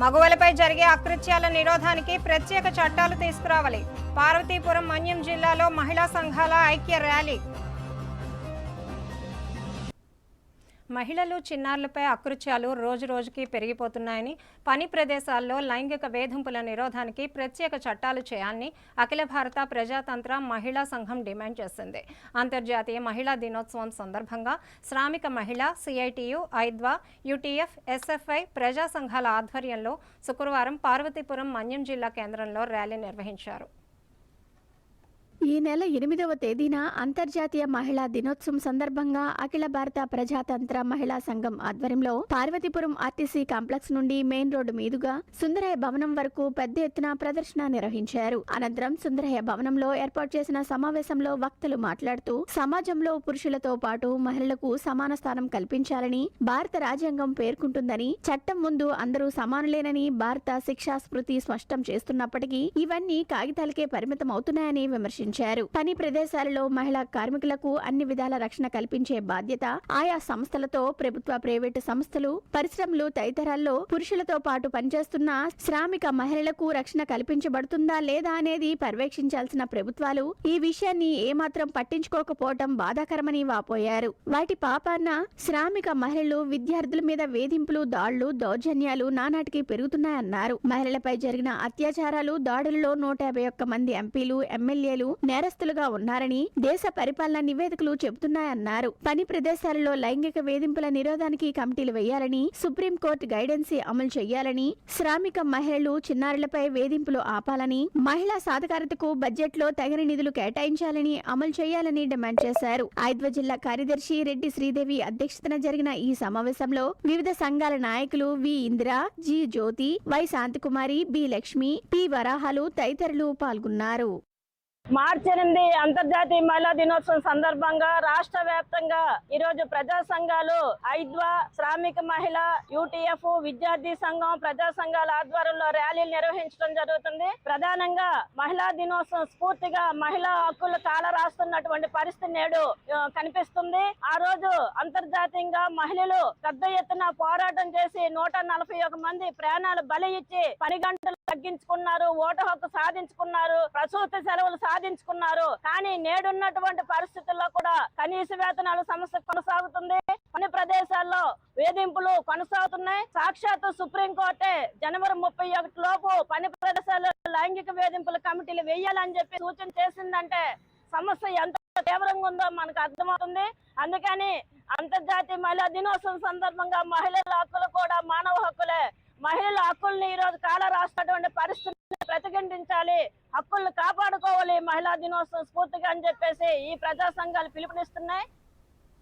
మగువలపై జరిగే అకృత్యాల నిరోధానికి ప్రత్యేక చట్టాలు తీసుకురావాలి. పార్వతీపురం మన్యం జిల్లాలో మహిళా సంఘాల ఐక్య ర్యాలీ మహిళలు చిన్నారులపై అకృత్యాలు రోజు రోజుకి పెరిగిపోతున్నాయని పని ప్రదేశాల్లో లైంగిక వేధింపుల నిరోధానికి ప్రత్యేక చట్టాలు చేయాలని అఖిల భారత ప్రజాతంత్ర మహిళా సంఘం డిమాండ్ చేసింది. అంతర్జాతీయ మహిళా దినోత్సవం సందర్భంగా శ్రామిక మహిళ సిఐటియు ఐద్వా యుటిఎఫ్ ఎస్ఎఫ్ఐ ప్రజా సంఘాల ఆధ్వర్యంలో శుక్రవారం పార్వతీపురం మన్యం జిల్లా కేంద్రంలో ర్యాలీ నిర్వహించారు. ఈ నెల ఎనిమిదవ తేదీన అంతర్జాతీయ మహిళా దినోత్సవం సందర్భంగా అఖిల భారత ప్రజాతంత్ర మహిళా సంఘం ఆధ్వర్యంలో పార్వతీపురం ఆర్టీసీ కాంప్లెక్స్ నుండి మెయిన్ రోడ్డు మీదుగా సుందరయ్య భవనం వరకు పెద్ద ఎత్తున ప్రదర్శన నిర్వహించారు. అనంతరం సుందరయ్య భవనంలో ఏర్పాటు చేసిన సమావేశంలో వక్తలు మాట్లాడుతూ సమాజంలో పురుషులతో పాటు మహిళలకు సమాన స్థానం కల్పించాలని భారత రాజ్యాంగం పేర్కొంటుందని చట్టం ముందు అందరూ సమానులేనని భారత శిక్షా స్మృతి స్పష్టం చేస్తున్నప్పటికీ ఇవన్నీ కాగితాలకే పరిమితం అవుతున్నాయని విమర్శించారు. పని ప్రదేశాలలో మహిళా కార్మికులకు అన్ని విధాల రక్షణ కల్పించే బాధ్యత ఆయా సంస్థలతో ప్రభుత్వ ప్రైవేటు సంస్థలు పరిశ్రమలు తదితరాల్లో పురుషులతో పాటు పనిచేస్తున్న శ్రామిక మహిళలకు రక్షణ కల్పించబడుతుందా లేదా అనేది పర్యవేక్షించాల్సిన ప్రభుత్వాలు ఈ విషయాన్ని ఏమాత్రం పట్టించుకోకపోవటం బాధాకరమని వాపోయారు. వాటి పాపాన్న శ్రామిక మహిళలు విద్యార్థుల మీద వేధింపులు దాళ్ళు దౌర్జన్యాలు నానాటికి పెరుగుతున్నాయన్నారు. మహిళలపై జరిగిన అత్యాచారాలు దాడులలో నూట యాభై ఒక్క మంది ఎంపీలు ఎమ్మెల్యేలు నేరస్తులుగా ఉన్నారని దేశ పరిపాలన నివేదికలు చెబుతున్నాయన్నారు. పని ప్రదేశాలలో లైంగిక వేధింపుల నిరోధానికి కమిటీలు వేయాలని సుప్రీంకోర్టు గైడెన్సీ అమలు చేయాలని శ్రామిక మహిళలు చిన్నారులపై వేధింపులు ఆపాలని మహిళా సాధకారతకు బడ్జెట్లో తగిన నిధులు కేటాయించాలని అమలు చేయాలని డిమాండ్ చేశారు. ఐద్వ జిల్లా కార్యదర్శి రెడ్డి శ్రీదేవి అధ్యక్షతన జరిగిన ఈ సమావేశంలో వివిధ సంఘాల నాయకులు V Indira G Jyothi Y Shanthikumari B Lakshmi P Varahalu తదితరులు పాల్గొన్నారు. మార్చి ఎనిమిది అంతర్జాతీయ మహిళా దినోత్సవం సందర్భంగా రాష్ట్ర వ్యాప్తంగా ఈ రోజు ప్రజా సంఘాలు ఐద్వా శ్రామిక మహిళ యూటీఎఫ్ విద్యార్థి సంఘం ప్రజా సంఘాల ఆధ్వర్యంలో ర్యాలీలు నిర్వహించడం జరుగుతుంది. ప్రధానంగా మహిళా దినోత్సవం స్ఫూర్తిగా మహిళా హక్కులు కాల రాస్తున్నటువంటి పరిస్థితి నేడు కనిపిస్తుంది. ఆ రోజు అంతర్జాతీయంగా మహిళలు పెద్ద ఎత్తున పోరాటం చేసి నూట నలభై ఒక మంది ప్రాణాలు బలి ఇచ్చి పని గంటలు తగ్గించుకున్నారు ఓటు హక్కు సాధించుకున్నారు ప్రసూతి సెలవులు సాధించుకున్నారు. కానీ నేడున్నటువంటి పరిస్థితుల్లో కూడా కనీస వేతనాల సమస్య కొనసాగుతుంది. కొన్ని ప్రదేశాల్లో వేధింపులు కొనసాగుతున్నాయి. సాక్షాత్తు సుప్రీంకోర్టే జనవరి ముప్పై ఒకటి లోపు పని ప్రదేశాల్లో లైంగిక వేధింపుల కమిటీలు వేయాలని చెప్పి సూచన చేసిందంటే సమస్య ఎంత తీవ్రంగా ఉందో మనకు అర్థమవుతుంది. అందుకని అంతర్జాతీయ మహిళా దినోత్సవం సందర్భంగా మహిళల హక్కులు కూడా మానవ మహిళల హక్కుల్ని ఈ రోజు కాల రాసినటువంటి పరిస్థితిని ప్రతిఘటించాలి. హక్కుల్ని కాపాడుకోవాలి మహిళా దినోత్సవం స్ఫూర్తిగా అని చెప్పేసి ఈ ప్రజా సంఘాలు పిలుపునిస్తున్నాయి.